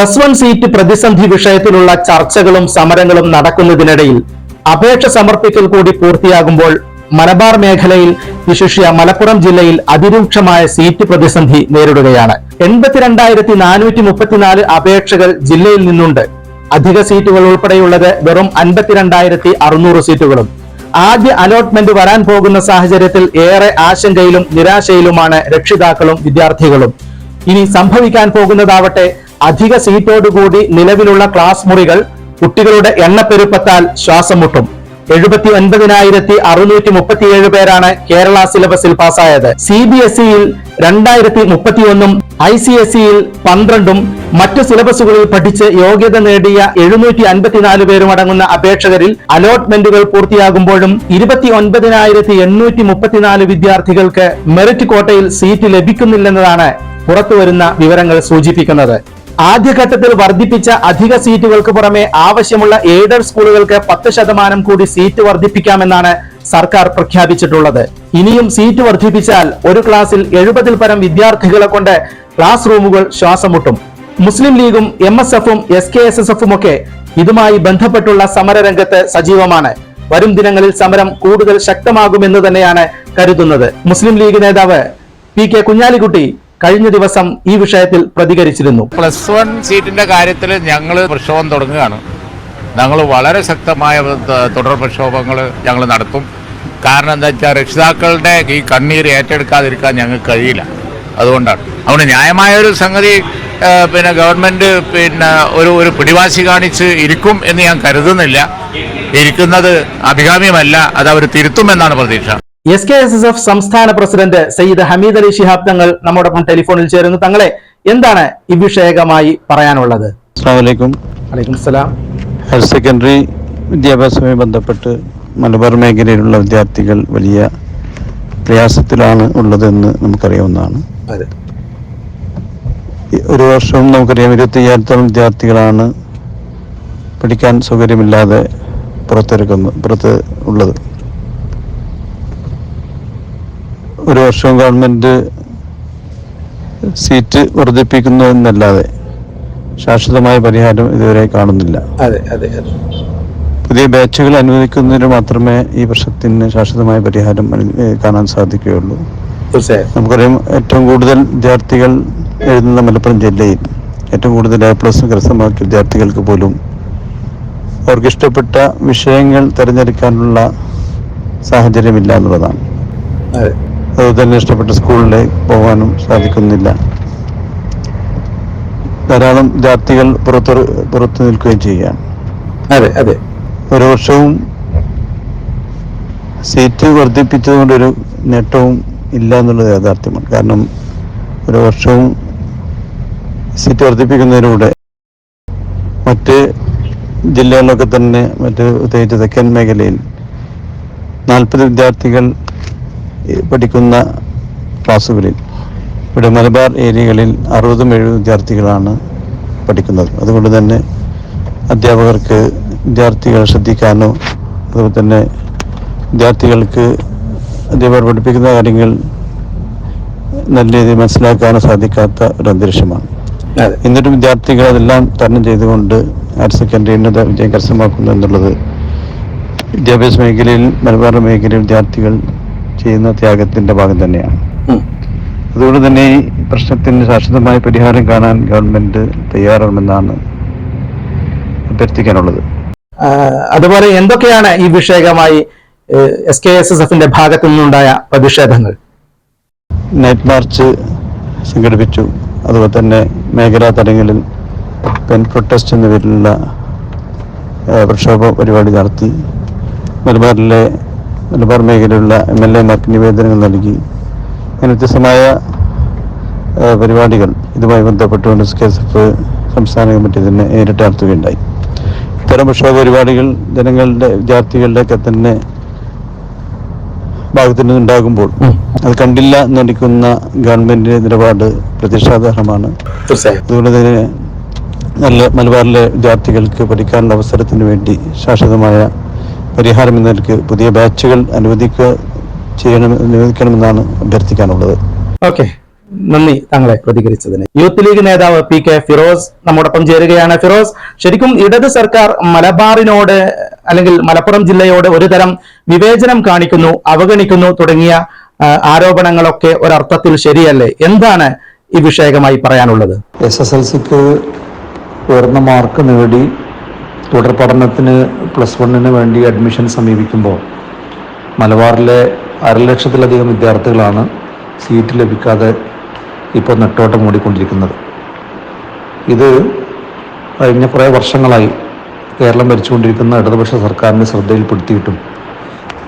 Plus one seat പ്രതിസന്ധി വിഷയത്തിലുള്ള ചർച്ചകളും സമരങ്ങളും നടക്കുന്നതിനിടയിൽ അപേക്ഷ സമർപ്പിക്കൽ കൂടി പൂർത്തിയാകുമ്പോൾ മലബാർ മേഖലയിൽ വിശിഷ്യ മലപ്പുറം ജില്ലയിൽ അതിരൂക്ഷമായ സീറ്റ് പ്രതിസന്ധി നേരിടുകയാണ്. എൺപത്തിരണ്ടായിരത്തി നാനൂറ്റി മുപ്പത്തിനാല് അപേക്ഷകൾ ജില്ലയിൽ നിന്നുണ്ട്. അധിക സീറ്റുകൾ ഉൾപ്പെടെയുള്ളത് വെറും അൻപത്തിരണ്ടായിരത്തി അറുന്നൂറ് സീറ്റുകളും. ആദ്യ അലോട്ട്മെന്റ് വരാൻ പോകുന്ന സാഹചര്യത്തിൽ ഏറെ ആശങ്കയിലും നിരാശയിലുമാണ് രക്ഷിതാക്കളും വിദ്യാർത്ഥികളും. ഇനി സംഭവിക്കാൻ പോകുന്നതാവട്ടെ അധിക സീറ്റോടുകൂടി നിലവിലുള്ള ക്ലാസ് മുറികൾ കുട്ടികളുടെ എണ്ണപ്പെരുപ്പത്താൽ ശ്വാസം മുട്ടും എഴുപത്തി ഒൻപതിനായിരത്തി അറുന്നൂറ്റി മുപ്പത്തിയേഴ് പേരാണ് കേരള സിലബസിൽ പാസ്സായത്. സി ബി എസ് ഇയിൽ രണ്ടായിരത്തി മുപ്പത്തിയൊന്നും ഐ സി എസ് ഇയിൽ പന്ത്രണ്ടും മറ്റു സിലബസുകളിൽ പഠിച്ച് യോഗ്യത നേടിയ എഴുന്നൂറ്റി അൻപത്തിനാല് പേരും അടങ്ങുന്ന അപേക്ഷകരിൽ അലോട്ട്മെന്റുകൾ പൂർത്തിയാകുമ്പോഴും ഇരുപത്തി ഒൻപതിനായിരത്തി എണ്ണൂറ്റി മുപ്പത്തിനാല് വിദ്യാർത്ഥികൾക്ക് മെറിറ്റ് കോട്ടയിൽ സീറ്റ് ലഭിക്കുന്നില്ലെന്നതാണ് പുറത്തുവരുന്ന വിവരങ്ങൾ സൂചിപ്പിക്കുന്നത്. ആദ്യഘട്ടത്തിൽ വർദ്ധിപ്പിച്ച അധിക സീറ്റുകൾക്ക് പുറമെ ആവശ്യമുള്ള എയ്ഡഡ് സ്കൂളുകൾക്ക് പത്ത് ശതമാനം കൂടി സീറ്റ് വർദ്ധിപ്പിക്കാമെന്നാണ് സർക്കാർ പ്രഖ്യാപിച്ചിട്ടുള്ളത്. ഇനിയും സീറ്റ് വർദ്ധിപ്പിച്ചാൽ ഒരു ക്ലാസ്സിൽ എഴുപതിൽ പരം വിദ്യാർത്ഥികളെ കൊണ്ട് ക്ലാസ് റൂമുകൾ ശ്വാസം മുട്ടും മുസ്ലിം ലീഗും എം എസ് എഫും എസ് കെ എസ് എസ് എഫും ഒക്കെ ഇതുമായി ബന്ധപ്പെട്ടുള്ള സമരരംഗത്ത് സജീവമാണ്. വരും ദിനങ്ങളിൽ സമരം കൂടുതൽ ശക്തമാകുമെന്ന് തന്നെയാണ് കരുതുന്നത്. മുസ്ലിം ലീഗ് നേതാവ് പി കെ കുഞ്ഞാലിക്കുട്ടി കഴിഞ്ഞ ദിവസം ഈ വിഷയത്തിൽ പ്രതികരിച്ചിരുന്നു. പ്ലസ് വൺ സീറ്റിന്റെ കാര്യത്തിൽ ഞങ്ങൾ പ്രക്ഷോഭം തുടങ്ങുകയാണ്. ഞങ്ങൾ വളരെ ശക്തമായ തുടർ പ്രക്ഷോഭങ്ങൾ ഞങ്ങൾ നടത്തും. കാരണം എന്താ വെച്ചാൽ രക്ഷിതാക്കളുടെ ഈ കണ്ണീർ ഏറ്റെടുക്കാതിരിക്കാൻ ഞങ്ങൾക്ക് കഴിയില്ല. അതുകൊണ്ടാണ്. അതുകൊണ്ട് ന്യായമായ ഒരു സംഗതി പിന്നെ ഗവൺമെന്റ് പിന്നെ ഒരു ഒരു പിടിവാശി കാണിച്ച് ഇരിക്കും എന്ന് ഞാൻ കരുതുന്നില്ല. ഇരിക്കുന്നത് അഭികാമ്യമല്ല അത് അവർ തിരുത്തുമെന്നാണ് പ്രതീക്ഷ. S K S S F സംസ്ഥാന പ്രസിഡന്റ് സയ്യിദ് ഹമീദ് അലി ശിഹാബ് തങ്ങൾ നമ്മോടൊപ്പം ടെലിഫോണിൽ ചേരുന്നു. തങ്ങളെ എന്താണ് ഈ വിഷയകമായി പറയാനുള്ളത്? ഹയർ സെക്കൻഡറി വിദ്യാഭ്യാസവുമായി ബന്ധപ്പെട്ട് മലബാർ മേഖലയിലുള്ള വിദ്യാർത്ഥികൾ വലിയ പ്രയാസത്തിലാണ് ഉള്ളതെന്ന് നമുക്കറിയാവുന്നതാണ്. ഒരു വർഷവും നമുക്കറിയാം ഇരുപത്തി അയ്യായിരത്തോളം വിദ്യാർത്ഥികളാണ് പഠിക്കാൻ സൗകര്യമില്ലാതെ പുറത്തിറക്കുന്നത് പുറത്ത് ഉള്ളത്. ഒരു വർഷവും ഗവൺമെന്റ് സീറ്റ് വർദ്ധിപ്പിക്കുന്നു എന്നല്ലാതെ ശാശ്വതമായ പരിഹാരം ഇതുവരെ കാണുന്നില്ല. അതെ അതെ അതെ. പുതിയ ബാച്ചുകൾ അനുവദിക്കുന്നതിന് മാത്രമേ ഈ പ്രശ്നത്തിന് ശാശ്വതമായ പരിഹാരം കാണാൻ സാധിക്കുകയുള്ളൂ. തീർച്ചയായും. നമുക്കറിയാം ഏറ്റവും കൂടുതൽ വിദ്യാർത്ഥികൾ എഴുതുന്ന മലപ്പുറം ജില്ലയിൽ. ഏറ്റവും കൂടുതൽ എ പ്ലസ് കരസ്ഥമാക്കിയ വിദ്യാർത്ഥികൾക്ക് പോലും അവർക്ക് ഇഷ്ടപ്പെട്ട വിഷയങ്ങൾ തിരഞ്ഞെടുക്കാനുള്ള സാഹചര്യമില്ല എന്നുള്ളതാണ്. അതെ. അതുപോലെ തന്നെ ഇഷ്ടപ്പെട്ട സ്കൂളിലേക്ക് പോകാനും സാധിക്കുന്നില്ല. ധാരാളം വിദ്യാർത്ഥികൾ പുറത്തു പുറത്തു നിൽക്കുകയും ചെയ്യുകയാണ്. അതെ അതെ. ഒരു വർഷവും സീറ്റ് വർദ്ധിപ്പിച്ചതുകൊണ്ടൊരു നേട്ടവും ഇല്ല എന്നുള്ളത് യാഥാർത്ഥ്യമാണ്. കാരണം ഒരു വർഷവും സീറ്റ് വർദ്ധിപ്പിക്കുന്നതിലൂടെ മറ്റ് ജില്ലകളിലൊക്കെ തന്നെ മറ്റ് പ്രത്യേകിച്ച് തെക്കൻ മേഖലയിൽ നാൽപ്പത് വിദ്യാർത്ഥികൾ പഠിക്കുന്ന ക്ലാസ്സുകളിൽ ഇവിടെ മലബാർ ഏരിയകളിൽ അറുപതും എഴുപതും വിദ്യാർത്ഥികളാണ് പഠിക്കുന്നത്. അതുകൊണ്ട് തന്നെ അധ്യാപകർക്ക് വിദ്യാർത്ഥികളെ ശ്രദ്ധിക്കാനോ അതുപോലെ തന്നെ വിദ്യാർത്ഥികൾക്ക് അധ്യാപകർ പഠിപ്പിക്കുന്ന കാര്യങ്ങൾ നല്ല രീതിയിൽ മനസ്സിലാക്കാനോ സാധിക്കാത്ത ഒരു അന്തരീക്ഷമാണ് എന്നിട്ടും വിദ്യാർത്ഥികൾ അതെല്ലാം തരണം ചെയ്തുകൊണ്ട് ഹയർ സെക്കൻഡറി ഉന്നത വിജയം കരസ്ഥമാക്കുന്നു എന്നുള്ളത് വിദ്യാഭ്യാസ മേഖലയിൽ മലബാർ മേഖലയിൽ വിദ്യാർത്ഥികൾ ചെയ്യുന്ന ത്യാഗത്തിന്റെ ഭാഗം തന്നെയാണ്. അതുകൊണ്ട് തന്നെ ഈ പ്രശ്നത്തിന് ശാശ്വതമായ പരിഹാരം കാണാൻ ഗവൺമെന്റ് തയ്യാറാണെന്നാണ് അഭ്യർത്ഥിക്കാനുള്ളത്. അതുപോലെ എന്തൊക്കെയാണ് ഈ വിഷയകമായി എസ് കെ എസ് എസ് എഫിന്റെ ഭാഗത്തു നിന്നുണ്ടായ പ്രതിഷേധങ്ങൾ? നൈറ്റ് മാർച്ച് സംഘടിപ്പിച്ചു. അതുപോലെ തന്നെ മേഖലാ തലങ്ങളിൽ പെൻ പ്രൊട്ടസ്റ്റ് എന്ന പേരിലുള്ള പ്രക്ഷോഭ പരിപാടി നടത്തി. മലബാറിലെ മലബാർ മേഖലയിലുള്ള എം എൽ എമാർക്ക് നിവേദനങ്ങൾ നൽകി. അങ്ങനെ വ്യത്യസ്തമായ പരിപാടികൾ ഇതുമായി ബന്ധപ്പെട്ടുകൊണ്ട് എസ് കെ എസ് എഫ് സംസ്ഥാന കമ്മിറ്റി തന്നെ നേരിട്ട് നടത്തുകയുണ്ടായി. ഇത്തരം പ്രക്ഷോഭ പരിപാടികൾ ജനങ്ങളുടെ വിദ്യാർത്ഥികളുടെയൊക്കെ തന്നെ ഭാഗത്തു നിന്നുണ്ടാകുമ്പോൾ അത് കണ്ടില്ല എന്നടിക്കുന്ന ഗവൺമെന്റിന്റെ നിലപാട് പ്രതിഷേധാർഹമാണ് അതുകൊണ്ട് തന്നെ നല്ല മലബാറിലെ വിദ്യാർത്ഥികൾക്ക് പഠിക്കാനുള്ള അവസരത്തിന് വേണ്ടി ശാശ്വതമായ പരിഹാരം എന്ന നിലയ്ക്ക് പുതിയ ബാച്ചുകൾ അനുവദിക്കുക ചെയ്യണം അനുവദിക്കണമെന്നാണ് അഭ്യർത്ഥിക്കാനുള്ളത്. ഓക്കെ. നന്ദി താങ്കളെ പ്രതികരിച്ചതിന്. യൂത്ത് ലീഗ് നേതാവ് പി കെ ഫിറോസ് നമ്മോടൊപ്പം ചേരുകയാണ്. ഫിറോസ് ശരിക്കും ഇടത് സർക്കാർ മലബാറിനോട് അല്ലെങ്കിൽ മലപ്പുറം ജില്ലയോട് ഒരുതരം വിവേചനം കാണിക്കുന്നു അവഗണിക്കുന്നു തുടങ്ങിയ ആരോപണങ്ങളൊക്കെ ഒരർത്ഥത്തിൽ ശരിയല്ലേ? എന്താണ് ഈ വിഷയകമായി പറയാനുള്ളത്? എസ് എസ് എൽ സിക്ക് ഉയർന്ന മാർക്ക് നേടി തുടർ പഠനത്തിന് പ്ലസ് വണ്ണിന് വേണ്ടി അഡ്മിഷൻ സമീപിക്കുമ്പോൾ മലബാറിലെ അരലക്ഷത്തിലധികം വിദ്യാർത്ഥികളാണ് സീറ്റ് ലഭിക്കാതെ ഇപ്പോൾ നെട്ടോട്ടം ഓടിക്കൊണ്ടിരിക്കുന്നത് ഇത് കഴിഞ്ഞ കുറേ വർഷങ്ങളായി കേരളം ഭരിച്ചുകൊണ്ടിരിക്കുന്ന ഇടതുപക്ഷ സർക്കാരിന്റെ ശ്രദ്ധയിൽപ്പെടുത്തിയിട്ടും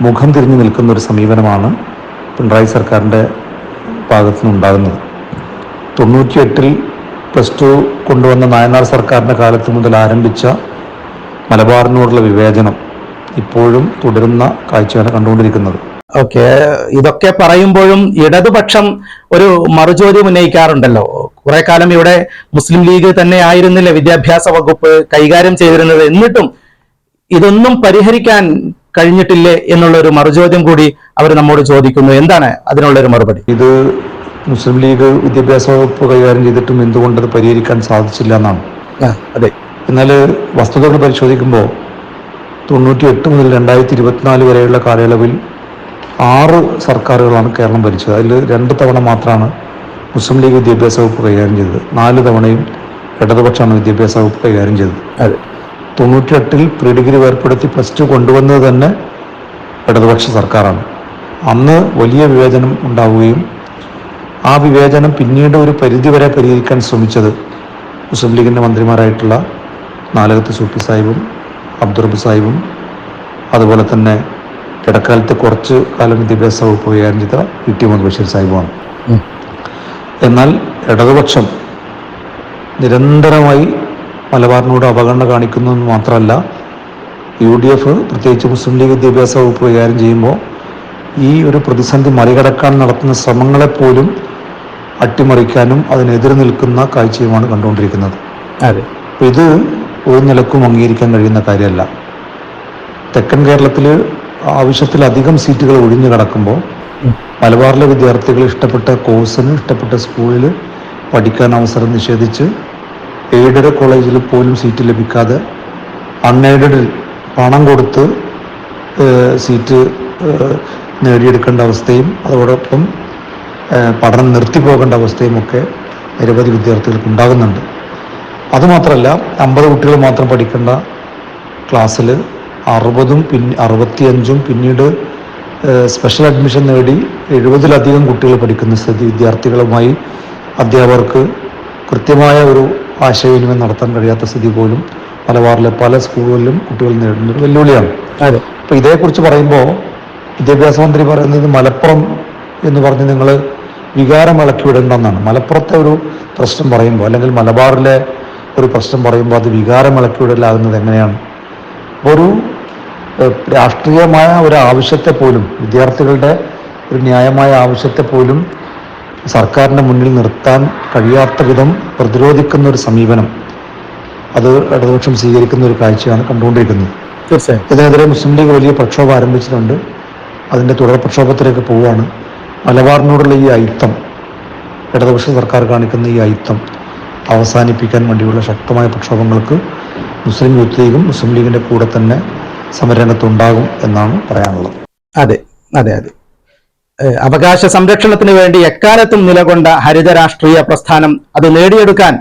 മുഖം തിരിഞ്ഞു നിൽക്കുന്ന ഒരു സമീപനമാണ് പിണറായി സർക്കാരിന്റെ ഭാഗത്തു നിന്നുണ്ടാകുന്നത്. തൊണ്ണൂറ്റിയെട്ടിൽ പ്ലസ് ടു കൊണ്ടുവന്ന നായനാർ സർക്കാരിന്റെ കാലത്ത് മുതൽ ആരംഭിച്ച മലബാറിനോടുള്ള വിവേചനം ഇപ്പോഴും തുടരുന്ന കാഴ്ചയാണ് കണ്ടുകൊണ്ടിരിക്കുന്നത്. ഓക്കെ ഇതൊക്കെ പറയുമ്പോഴും ഇടതുപക്ഷം ഒരു മറുചോദ്യം ഉന്നയിക്കാറുണ്ടല്ലോ. കുറെ കാലം ഇവിടെ മുസ്ലിം ലീഗ് തന്നെ ആയിരുന്നില്ല വിദ്യാഭ്യാസ വകുപ്പ് കൈകാര്യം ചെയ്തിരുന്നത്. എന്നിട്ടും ഇതൊന്നും പരിഹരിക്കാൻ കഴിഞ്ഞിട്ടില്ലേ എന്നുള്ള ഒരു മറുചോദ്യം കൂടി അവർ നമ്മോട് ചോദിക്കുന്നു. എന്താണ് അതിനുള്ള ഒരു മറുപടി? ഇത് മുസ്ലിം ലീഗ് വിദ്യാഭ്യാസ വകുപ്പ് കൈകാര്യം ചെയ്തിട്ടും എന്തുകൊണ്ടത് പരിഹരിക്കാൻ സാധിച്ചില്ല എന്നാണ്. അതെ. എന്നാൽ വസ്തുതകൾ പരിശോധിക്കുമ്പോൾ തൊണ്ണൂറ്റി എട്ട് മുതൽ രണ്ടായിരത്തി ഇരുപത്തിനാല് വരെയുള്ള കാലയളവിൽ ആറ് സർക്കാരുകളാണ് കേരളം ഭരിച്ചത്. അതിൽ രണ്ട് തവണ മാത്രമാണ് മുസ്ലിം ലീഗ് വിദ്യാഭ്യാസ വകുപ്പ് കൈകാര്യം ചെയ്തത്. നാല് തവണയും ഇടതുപക്ഷമാണ് വിദ്യാഭ്യാസ വകുപ്പ് കൈകാര്യം ചെയ്തത്. അതെ. തൊണ്ണൂറ്റിയെട്ടിൽ പ്രീ ഡിഗ്രി വേർപ്പെടുത്തി പ്ലസ് ടു കൊണ്ടുവന്നത് തന്നെ ഇടതുപക്ഷ സർക്കാരാണ്. അന്ന് വലിയ വിവേചനം ഉണ്ടാവുകയും ആ വിവേചനം പിന്നീട് ഒരു പരിധിവരെ പരിഹരിക്കാൻ ശ്രമിച്ചത് മുസ്ലിം ലീഗിന്റെ മന്ത്രിമാരായിട്ടുള്ള നാലകത്ത് സൂപ്പി സാഹിബും അബ്ദുറബ് സാഹിബും. അതുപോലെ തന്നെ ഇടക്കാലത്ത് കുറച്ച് കാലം വിദ്യാഭ്യാസ വകുപ്പ് കൈകാര്യം ചെയ്ത ഇ ടി മുഹമ്മദ് ബഷീർ സാഹിബുമാണ്. എന്നാൽ ഇടതുപക്ഷം നിരന്തരമായി മലബാറിനോട് അവഗണന കാണിക്കുന്നതെന്ന് മാത്രമല്ല യു ഡി എഫ് പ്രത്യേകിച്ച് മുസ്ലിം ലീഗ് വിദ്യാഭ്യാസ വകുപ്പ് കൈകാര്യം ചെയ്യുമ്പോൾ ഈ ഒരു പ്രതിസന്ധി മറികടക്കാൻ നടത്തുന്ന ശ്രമങ്ങളെപ്പോലും അട്ടിമറിക്കാനും അതിനെതിരെ നിൽക്കുന്ന കാഴ്ചയുമാണ് കണ്ടുകൊണ്ടിരിക്കുന്നത്. അതെ. ഇത് ഒരു നിലക്കും അംഗീകരിക്കാൻ കഴിയുന്ന കാര്യമല്ല തെക്കൻ കേരളത്തിൽ ആവശ്യത്തിലധികം സീറ്റുകൾ ഒഴിഞ്ഞു കിടക്കുമ്പോൾ. മലബാറിലെ വിദ്യാർത്ഥികൾ ഇഷ്ടപ്പെട്ട കോഴ്സിന് ഇഷ്ടപ്പെട്ട സ്കൂളിൽ പഠിക്കാൻ അവസരം നിഷേധിച്ച് എയ്ഡഡ് കോളേജിൽ പോലും സീറ്റ് ലഭിക്കാതെ അൺഎയ്ഡഡിൽ പണം കൊടുത്ത് സീറ്റ് നേടിയെടുക്കേണ്ട അവസ്ഥയും അതോടൊപ്പം പഠനം നിർത്തിപ്പോകേണ്ട അവസ്ഥയും ഒക്കെ നിരവധി വിദ്യാർത്ഥികൾക്ക് ഉണ്ടാകുന്നുണ്ട് അതുമാത്രമല്ല അമ്പത് കുട്ടികൾ മാത്രം പഠിക്കേണ്ട ക്ലാസ്സിൽ അറുപതും പിന്നെ അറുപത്തിയഞ്ചും പിന്നീട് സ്പെഷ്യൽ അഡ്മിഷൻ നേടി എഴുപതിലധികം കുട്ടികൾ പഠിക്കുന്ന സ്ഥിതി വിദ്യാർത്ഥികളുമായി അധ്യാപകർക്ക് കൃത്യമായ ഒരു ആശയവിനിമയം നടത്താൻ കഴിയാത്ത സ്ഥിതി പോലും മലബാറിലെ പല സ്കൂളുകളിലും കുട്ടികൾ നേരിടുന്ന ഒരു വെല്ലുവിളിയാണ്. അതെ. അപ്പോൾ ഇതേക്കുറിച്ച് പറയുമ്പോൾ വിദ്യാഭ്യാസ മന്ത്രി പറയുന്നത് മലപ്പുറം എന്ന് പറഞ്ഞ് നിങ്ങൾ വികാരം ഇളക്കി വിടണ്ടെന്നാണ് മലപ്പുറത്തെ ഒരു പ്രശ്നം പറയുമ്പോൾ അല്ലെങ്കിൽ മലബാറിലെ ഒരു പ്രശ്നം പറയുമ്പോൾ അത് വികാരമിളക്കി വിടലാകുന്നത് എങ്ങനെയാണ്? ഒരു രാഷ്ട്രീയമായ ഒരു ആവശ്യത്തെ പോലും വിദ്യാർത്ഥികളുടെ ഒരു ന്യായമായ ആവശ്യത്തെ പോലും സർക്കാരിന്റെ മുന്നിൽ നിർത്താൻ കഴിയാത്ത വിധം പ്രതിരോധിക്കുന്ന ഒരു സമീപനം അത് ഇടതുപക്ഷം സ്വീകരിക്കുന്ന ഒരു കാഴ്ചയാണ് കണ്ടുകൊണ്ടിരിക്കുന്നത്. തീർച്ചയായും. ഇതിനെതിരെ മുസ്ലിം ലീഗ് വലിയ പ്രക്ഷോഭം ആരംഭിച്ചിട്ടുണ്ട്. അതിന്റെ തുടർ പ്രക്ഷോഭത്തിലേക്ക് പോവുകയാണ്. മലബാറിനോടുള്ള ഈ അയിത്തം ഇടതുപക്ഷ സർക്കാർ കാണിക്കുന്ന ഈ അയിത്തം അവസാനിപ്പിക്കാൻ വേണ്ടിയുള്ള ശക്തമായ പ്രക്ഷോഭങ്ങൾക്ക് മുസ്ലിം യൂത്ത് ലീഗും മുസ്ലിം ലീഗിന്റെ കൂടെ തന്നെ സമരരംഗത്തുണ്ടാകും എന്നാണ് പറയാനുള്ളത്. അതെ അതെ അതെ. അവകാശ സംരക്ഷണത്തിന് വേണ്ടി എക്കാലത്തും നിലകൊണ്ട ഹരിത രാഷ്ട്രീയ പ്രസ്ഥാനം അത് നേടിയെടുക്കാൻ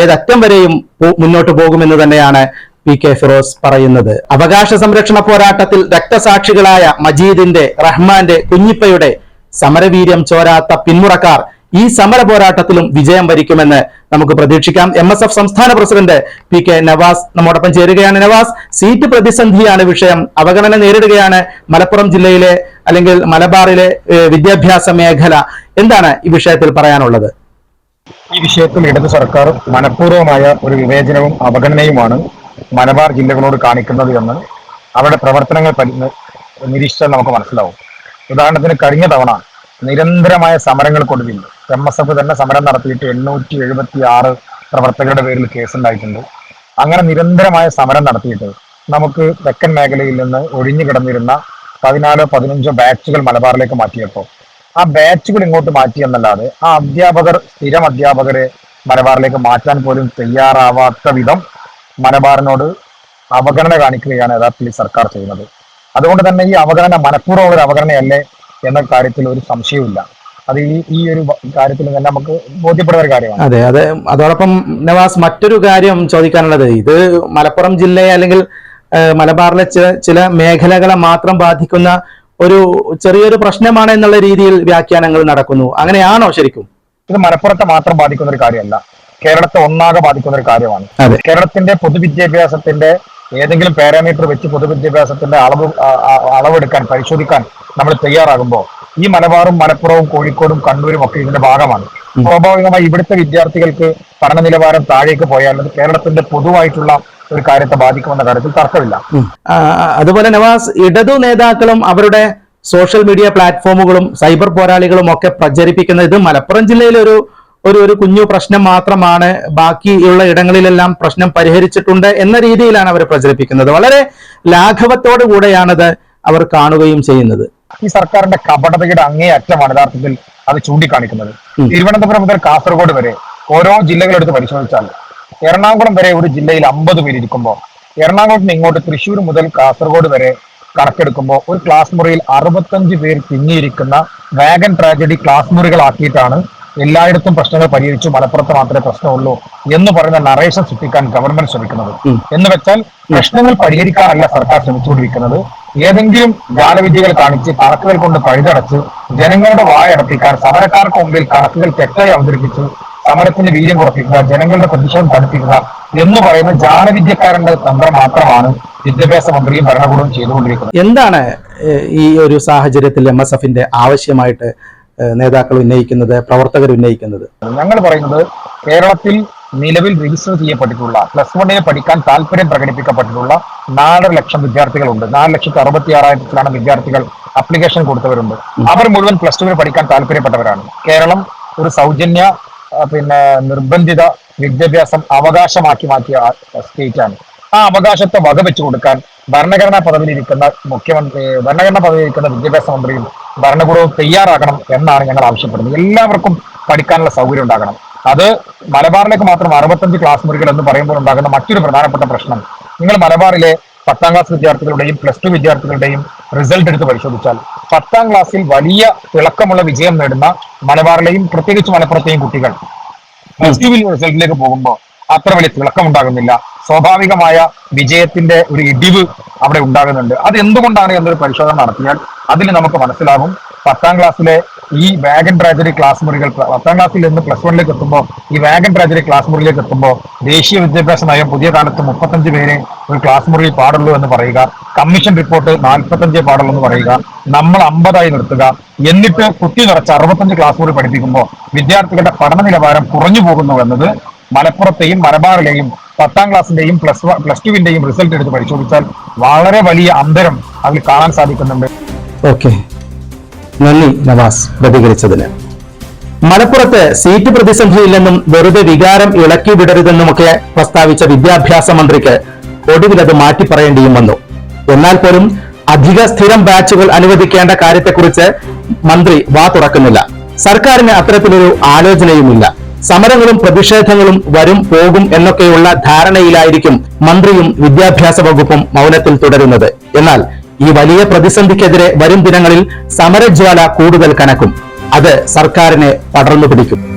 ഏതറ്റം വരെയും മുന്നോട്ട് പോകുമെന്ന് തന്നെയാണ് പി കെ ഫിറോസ് പറയുന്നത്. അവകാശ സംരക്ഷണ പോരാട്ടത്തിൽ രക്തസാക്ഷികളായ മജീദിന്റെ റഹ്മാന്റെ കുഞ്ഞിപ്പയുടെ സമരവീര്യം ചോരാത്ത പിന്മുറക്കാർ ഈ സമര പോരാട്ടത്തിലും വിജയം വരിക്കുമെന്ന് നമുക്ക് പ്രതീക്ഷിക്കാം. എം എസ് എഫ് സംസ്ഥാന പ്രസിഡന്റ് പി കെ നവാസ് നമ്മോടൊപ്പം ചേരുകയാണ്. നവാസ് സീറ്റ് പ്രതിസന്ധിയാണ് വിഷയം. അവഗണന നേരിടുകയാണ് മലപ്പുറം ജില്ലയിലെ അല്ലെങ്കിൽ മലബാറിലെ വിദ്യാഭ്യാസ മേഖല. എന്താണ് ഈ വിഷയത്തിൽ പറയാനുള്ളത്? ഈ വിഷയത്തിൽ ഇടതു സർക്കാർ മനഃപൂർവമായ ഒരു വിവേചനവും അവഗണനയുമാണ് മലബാർ ജില്ലകളോട് കാണിക്കുന്നത് എന്ന് അവരുടെ പ്രവർത്തനങ്ങൾ പരി- നിരീക്ഷിച്ചാൽ നമുക്ക് മനസ്സിലാവും. ഉദാഹരണത്തിന് കഴിഞ്ഞ തവണ നിരന്തരമായ സമരങ്ങൾക്കൊടുവിൽ എം എസ് എഫ് തന്നെ സമരം നടത്തിയിട്ട് എണ്ണൂറ്റി എഴുപത്തി ആറ് പ്രവർത്തകരുടെ പേരിൽ കേസുണ്ടായിട്ടുണ്ട്. അങ്ങനെ നിരന്തരമായ സമരം നടത്തിയിട്ട് നമുക്ക് തെക്കൻ മേഖലയിൽ നിന്ന് ഒഴിഞ്ഞു കിടന്നിരുന്ന പതിനാലോ പതിനഞ്ചോ ബാച്ചുകൾ മലബാറിലേക്ക് മാറ്റിയപ്പോൾ ആ ബാച്ചുകൾ ഇങ്ങോട്ട് മാറ്റി എന്നല്ലാതെ ആ അധ്യാപകർ സ്ഥിരം അധ്യാപകരെ മലബാറിലേക്ക് മാറ്റാൻ പോലും തയ്യാറാവാത്ത വിധം മലബാറിനോട് അവഗണന കാണിക്കുകയാണ് യഥാർത്ഥത്തിൽ സർക്കാർ ചെയ്യുന്നത്. അതുകൊണ്ട് തന്നെ ഈ അവഗണന മനഃപൂർവം ഒരു അവഗണനയല്ലേ എന്ന കാര്യത്തിൽ ഒരു സംശയവുമില്ല. അത് ഈ ഈ ഒരു കാര്യത്തിൽ തന്നെ നമുക്ക് ബോധ്യപ്പെടുന്ന ഒരു കാര്യമാണ്. അതെ അതെ അതോടൊപ്പം നവാസ് മറ്റൊരു കാര്യം ചോദിക്കാനുള്ളത്. ഇത് മലപ്പുറം ജില്ലയെ അല്ലെങ്കിൽ മലബാറിലെ ചില മേഖലകളെ മാത്രം ബാധിക്കുന്ന ഒരു ചെറിയൊരു പ്രശ്നമാണ് എന്നുള്ള രീതിയിൽ വ്യാഖ്യാനങ്ങൾ നടക്കുന്നു. അങ്ങനെയാണോ ശരിക്കും? ഇത് മലപ്പുറത്തെ മാത്രം ബാധിക്കുന്ന ഒരു കാര്യമല്ല. കേരളത്തെ ഒന്നാകെ ബാധിക്കുന്ന ഒരു കാര്യമാണ്. കേരളത്തിന്റെ പൊതുവിദ്യാഭ്യാസത്തിന്റെ ഏതെങ്കിലും പാരാമീറ്റർ വെച്ച് പൊതുവിദ്യാഭ്യാസത്തിന്റെ അളവ് അളവെടുക്കാൻ പരിശോധിക്കാൻ നമ്മൾ തയ്യാറാകുമ്പോൾ ഈ മലബാറും മലപ്പുറവും കോഴിക്കോടും കണ്ണൂരും ഒക്കെ ഇതിന്റെ ഭാഗമാണ്. സ്വാഭാവികമായി ഇവിടുത്തെ വിദ്യാർത്ഥികൾക്ക് പഠന നിലവാരം താഴേക്ക് പോയാൽ അത് കേരളത്തിന്റെ പൊതുവായിട്ടുള്ള ഒരു കാര്യത്തെ ബാധിക്കുമെന്ന കാര്യത്തിൽ തർക്കമില്ല. അതുപോലെ നവാസ് ഇടതു നേതാക്കളും അവരുടെ സോഷ്യൽ മീഡിയ പ്ലാറ്റ്ഫോമുകളും സൈബർ പോരാളികളും ഒക്കെ പ്രചരിപ്പിക്കുന്നത് ഇത് മലപ്പുറം ജില്ലയിലെ ഒരു ഒരു ഒരു കുഞ്ഞു പ്രശ്നം മാത്രമാണ്. ബാക്കിയുള്ള ഇടങ്ങളിലെല്ലാം പ്രശ്നം പരിഹരിച്ചിട്ടുണ്ട് എന്ന രീതിയിലാണ് അവർ പ്രചരിപ്പിക്കുന്നത്. വളരെ ലാഘവത്തോടു കൂടെയാണത് അവർ കാണുകയും ചെയ്യുന്നത്. ഈ സർക്കാരിന്റെ കപടതയുടെ അങ്ങേ അറ്റമാണ് യഥാർത്ഥത്തിൽ അത് ചൂണ്ടിക്കാണിക്കുന്നത്. തിരുവനന്തപുരം മുതൽ കാസർഗോഡ് വരെ ഓരോ ജില്ലകളെടുത്ത് പരിശോധിച്ചാൽ എറണാകുളം വരെ ഒരു ജില്ലയിൽ അമ്പത് പേര് ഇരിക്കുമ്പോൾ എറണാകുളത്ത് നിന്ന് ഇങ്ങോട്ട് തൃശ്ശൂർ മുതൽ കാസർഗോഡ് വരെ കണക്കെടുക്കുമ്പോൾ ഒരു ക്ലാസ് മുറിയിൽ അറുപത്തഞ്ച് പേർ തിങ്ങിയിരിക്കുന്ന വാഗൻ ട്രാജഡി ക്ലാസ് മുറികളാക്കിയിട്ടാണ് എല്ലായിടത്തും പ്രശ്നങ്ങൾ പരിഹരിച്ചു മലപ്പുറത്ത് മാത്രമേ പ്രശ്നമുള്ളൂ എന്ന് പറയുന്ന നറേഷൻ സൃഷ്ടിക്കാൻ ഗവൺമെന്റ് ശ്രമിക്കുന്നത്. എന്ന് വെച്ചാൽ പ്രശ്നങ്ങൾ പരിഹരിക്കാനല്ല സർക്കാർ ശ്രമിച്ചുകൊണ്ടിരിക്കുന്നത് ഏതെങ്കിലും ജാലവിദ്യകൾ കാണിച്ച് കണക്കുകൾ കൊണ്ട് പഴുതടച്ച് ജനങ്ങളുടെ വായടപ്പിക്കാൻ സമരക്കാർക്ക് മുമ്പിൽ കണക്കുകൾ തെറ്റായി അവതരിപ്പിച്ച് സമരത്തിന്റെ വീര്യം കുറപ്പിക്കുക ജനങ്ങളുടെ പ്രതിഷേധം തടുപ്പിക്കുക എന്ന് പറയുന്ന ജാലവിദ്യക്കാരന്റെ തന്ത്രം മാത്രമാണ് വിദ്യാഭ്യാസ മന്ത്രിയും ഭരണകൂടവും ചെയ്തുകൊണ്ടിരിക്കുന്നത്. എന്താണ് ഈ ഒരു സാഹചര്യത്തിൽ എം എസ് എഫിന്റെ ആവശ്യമായിട്ട് നേതാക്കൾ ഉന്നയിക്കുന്നത് പ്രവർത്തകർ ഉന്നയിക്കുന്നത്? ഞങ്ങൾ പറയുന്നത് കേരളത്തിൽ നിലവിൽ രജിസ്റ്റർ ചെയ്യപ്പെട്ടിട്ടുള്ള പ്ലസ് വണ്ണിന് പഠിക്കാൻ താല്പര്യം പ്രകടിപ്പിക്കപ്പെട്ടിട്ടുള്ള നാലര ലക്ഷം വിദ്യാർത്ഥികളുണ്ട്. നാല് ലക്ഷത്തി അറുപത്തി ആറായിരത്തിലാണ് വിദ്യാർത്ഥികൾ അപ്ലിക്കേഷൻ കൊടുത്തവരുണ്ട്. അവർ മുഴുവൻ പ്ലസ് ടുവിന് പഠിക്കാൻ താല്പര്യപ്പെട്ടവരാണ്. കേരളം ഒരു സൗജന്യ പിന്നെ നിർബന്ധിത വിദ്യാഭ്യാസം അവകാശമാക്കി മാറ്റിയ സ്റ്റേറ്റ് ആണ്. ആ അവകാശത്തെ വകവെച്ചു കൊടുക്കാൻ ഭരണഘടനാ പദവിയിലിരിക്കുന്ന മുഖ്യമന്ത്രി ഭരണഘടനാ പദവിയിലിരിക്കുന്ന വിദ്യാഭ്യാസ മന്ത്രിയും ഭരണകൂടവും തയ്യാറാകണം എന്നാണ് ഞങ്ങൾ ആവശ്യപ്പെടുന്നത്. എല്ലാവർക്കും പഠിക്കാനുള്ള സൗകര്യം ഉണ്ടാകണം. അത് മലബാറിലേക്ക് മാത്രം അറുപത്തഞ്ച് ക്ലാസ് മുറികൾ എന്ന് പറയുമ്പോൾ ഉണ്ടാകുന്ന മറ്റൊരു പ്രധാനപ്പെട്ട പ്രശ്നം. നിങ്ങൾ മലബാറിലെ പത്താം ക്ലാസ് വിദ്യാർത്ഥികളുടെയും പ്ലസ് ടു വിദ്യാർത്ഥികളുടെയും റിസൾട്ട് എടുത്ത് പരിശോധിച്ചാൽ പത്താം ക്ലാസ്സിൽ വലിയ തിളക്കമുള്ള വിജയം നേടുന്ന മലബാറിലെയും പ്രത്യേകിച്ച് മലപ്പുറത്തെയും കുട്ടികൾ പ്ലസ് ടുവിൽ റിസൾട്ടിലേക്ക് പോകുമ്പോൾ അത്ര വലിയ തിളക്കം ഉണ്ടാകുന്നില്ല സ്വാഭാവികമായ വിജയത്തിന്റെ ഒരു ഇടിവ് അവിടെ ഉണ്ടാകുന്നുണ്ട്. അത് എന്തുകൊണ്ടാണ് എന്നൊരു പരിശോധന നടത്തിയാൽ അതിൽ നമുക്ക് മനസ്സിലാകും. പത്താം ക്ലാസ്സിലെ ഈ വാഗൻ ട്രാജഡി ക്ലാസ് മുറികൾ പത്താം ക്ലാസ്സിൽ നിന്ന് പ്ലസ് വണ്ണിലേക്ക് എത്തുമ്പോൾ ഈ വാഗൻ ട്രാജഡി ക്ലാസ് മുറിയിലേക്ക് എത്തുമ്പോൾ ദേശീയ വിദ്യാഭ്യാസ നയം പുതിയ കാലത്ത് മുപ്പത്തഞ്ച് പേരെ ഒരു ക്ലാസ് മുറിയിൽ പാടുള്ളൂ എന്ന് പറയുക കമ്മീഷൻ റിപ്പോർട്ട് നാൽപ്പത്തഞ്ചേ പാടുള്ളൂ എന്ന് പറയുക നമ്മൾ അമ്പതായി നിർത്തുക. എന്നിട്ട് കുത്തി നിറച്ച് അറുപത്തഞ്ച് ക്ലാസ് മുറി പഠിപ്പിക്കുമ്പോൾ വിദ്യാർത്ഥികളുടെ പഠന നിലവാരം കുറഞ്ഞു പോകുന്നു എന്നത് മലപ്പുറത്തെയും മലബാറിലെയും പത്താം ക്ലാസ്സിന്റെയും പ്ലസ് പ്ലസ് ടുവിന്റെയും റിസൾട്ട് എടുത്ത് പരിശോധിച്ചാൽ വളരെ വലിയ അന്തരം അതിൽ കാണാൻ സാധിക്കുന്നുണ്ട്. ഓക്കെ നന്ദി നവാസ് പ്രതികരിച്ചതിന്. മലപ്പുറത്ത് സീറ്റ് പ്രതിസന്ധിയില്ലെന്നും വെറുതെ വികാരം ഇളക്കി വിടരുതെന്നുമൊക്കെ പ്രസ്താവിച്ച വിദ്യാഭ്യാസ മന്ത്രിക്ക് ഒടുവിലത് മാറ്റിപ്പറയേണ്ടിയും മാറ്റി പറയേണ്ടിയും വന്നു. എന്നാൽ പോലും അധിക സ്ഥിരം ബാച്ചുകൾ അനുവദിക്കേണ്ട കാര്യത്തെക്കുറിച്ച് മന്ത്രി വാ തുറക്കുന്നില്ല. സർക്കാരിന് അത്തരത്തിലൊരു ആലോചനയുമില്ല. സമരങ്ങളും പ്രതിഷേധങ്ങളും വരും പോകും എന്നൊക്കെയുള്ള ധാരണയിലായിരിക്കും മന്ത്രിയും വിദ്യാഭ്യാസ വകുപ്പും മൗനത്തിൽ തുടരുന്നത്. എന്നാൽ ഈ വലിയ പ്രതിസന്ധിക്കെതിരെ വരും ദിനങ്ങളിൽ സമരജ്വാല കൂടുതൽ കനക്കും. അത് സർക്കാരിനെ പടർന്നു പിടിക്കും.